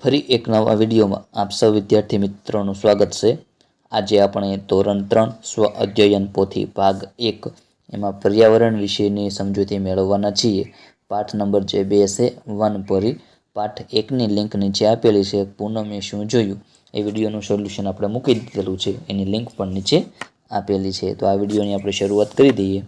ફરી એક નવા વિડીયોમાં આપ સૌ વિદ્યાર્થી મિત્રોનું સ્વાગત છે. આજે આપણે ધોરણ ત્રણ સ્વ અધ્યયન પોથી ભાગ એક એમાં પર્યાવરણ વિશેની સમજૂતી મેળવવાના છીએ. પાઠ નંબર જે બે છે, વન પરી. પાઠ એકની લિંક નીચે આપેલી છે, પૂનમે શું જોયું? એ વિડીયોનું સોલ્યુશન આપણે મૂકી દીધેલું છે, એની લિંક પણ નીચે આપેલી છે. તો આ વિડીયોની આપણે શરૂઆત કરી દઈએ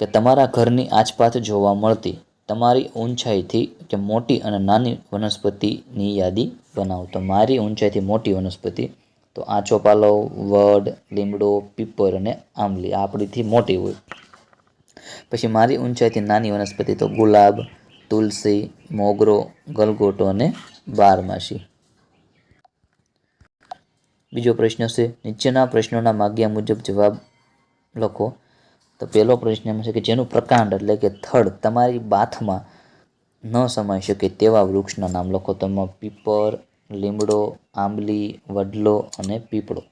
કે તમારા ઘરની આસપાસ જોવા મળતી તમારી ઊંચાઈથી કે મોટી અને નાની વનસ્પતિની યાદી બનાવો. તો મારી ઊંચાઈથી મોટી વનસ્પતિ, તો આંચો પાલવ, વડ, લીમડો, પીપર અને આંબલી આપણીથી મોટી હોય. પછી મારી ઊંચાઈથી નાની વનસ્પતિ તો ગુલાબ, તુલસી, મોગરો, ગલગોટો અને બારમાસી. બીજો પ્રશ્ન છે, નીચેના પ્રશ્નોના માગ્યા મુજબ જવાબ લખો. તો પહેલો પ્રશ્ન એમ છે કે જેનું પ્રકાંડ એટલે કે થડ તમારી બાથમાં ન સમાઈ શકે તેવા વૃક્ષના નામ લખો. તેમાં પીપર, લીમડો, આંબલી, વડલો અને પીપળો.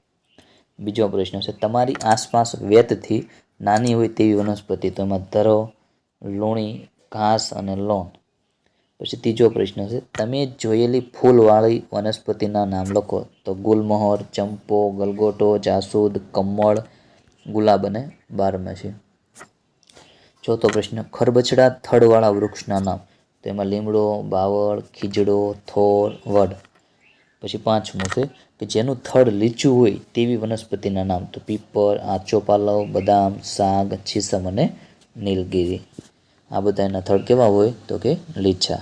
બીજો પ્રશ્ન છે, તમારી આસપાસ વેતથી નાની હોય તેવી વનસ્પતિ, તો એમાં ધરો લૂણી, ઘાસ અને લોન. પછી ત્રીજો પ્રશ્ન છે, તમે જોયેલી ફૂલવાળી વનસ્પતિના નામ લખો. તો ગુલમહોર, ચંપો, ગલગોટો, જાસૂદ, કમળ, ગુલાબ અને બારમાસી. ચોથો પ્રશ્ન, ખરબચડા થડવાળા વૃક્ષના નામ. તો એમાં લીમડો, બાવળ, ખીજડો, થોર, વડ. પછી પાંચમું છે કે જેનું થડ લીચું હોય તેવી વનસ્પતિના નામ. તો પીપર, આચો પાલવ, બદામ, સાગ, છીસમ અને નીલગીરી. આ બધા એના થડ કેવા હોય? તો કે લીચા.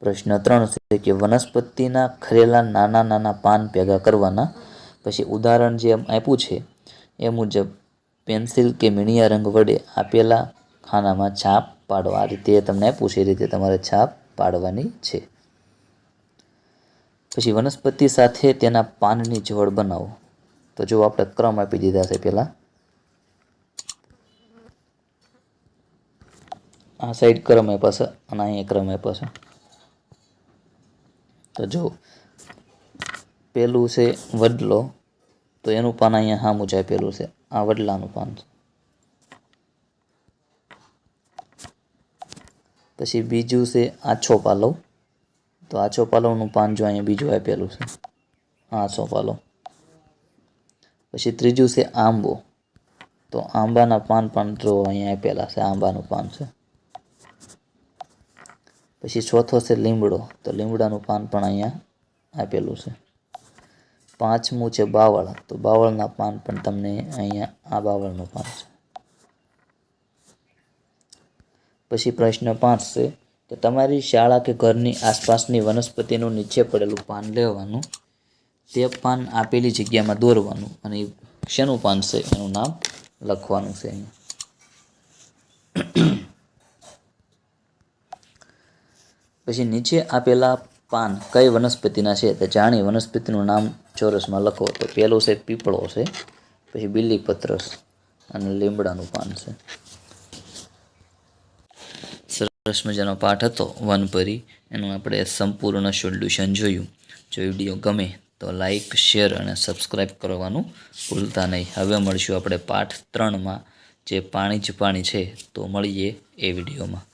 પ્રશ્ન ત્રણ છે કે વનસ્પતિના ખરેલા નાના નાના પાન ભેગા કરવાના. પછી ઉદાહરણ જે આપ્યું છે, એ મુજબ પેન્સિલ કે મીણિયા રંગ વડે આપેલા ખાનામાં છાપ પાડો. આ રીતે તમને પૂછે રીતે તમારે છાપ પાડવાની છે. પછી વનસ્પતિ સાથે તેના પાનની જોડ બનાવો. તો જો આપણે ક્રમ આપી દીધા છે પહેલાં આ સાઈડ ક્રમ આપ્યા છે અને અહીંયા ક્રમ આપ્યા છે. તો જો પહેલું છે વડલો. તો એનું પાન અહીંયા હા જ આપેલું છે. આ વડલાનું પાન છે. પછી બીજું છે આછો પાલવ. તો આછો પાલવનું પાન જો અહીંયા બીજું આપેલું છે. આછો પાલવ. પછી ત્રીજું છે આંબો. તો આંબાના પાન પણ જો અહીંયા આપેલા છે, આંબાનું પાન છે. પછી ચોથો છે લીમડો. તો લીમડાનું પાન પણ અહીંયા આપેલું છે. પાંચમું છે બાવળ. તો બાવળના પાન પણ તમને અહીંયા આ બાવળનું પાન છે. પછી પ્રશ્ન પાંચ છે કે તમારી શાળા કે ઘરની આસપાસની વનસ્પતિનું નીચે પડેલું પાન લેવાનું, તે પાન આપેલી જગ્યામાં દોરવાનું અને એ શેનું પાન છે એનું નામ લખવાનું છે અહીંયા. પછી નીચે આપેલા પાન કઈ વનસ્પતિના છે તો જાણી વનસ્પતિનું નામ ચોરસમાં લખો. તો પહેલું છે પીપળો છે, પછી બીલીપત્રસ અને લીમડાનું પાન છે. સરસ મજાનો પાઠ હતો વનપરી એનું આપણે સંપૂર્ણ સોલ્યુશન જોયું. જો વીડિયો ગમે તો લાઈક, શેર અને સબસ્ક્રાઈબ કરવાનું ભૂલતા નહીં. હવે મળીશું આપણે પાઠ ત્રણમાં. જે પાણી જ પાણી છે તો મળીએ એ વિડીયોમાં.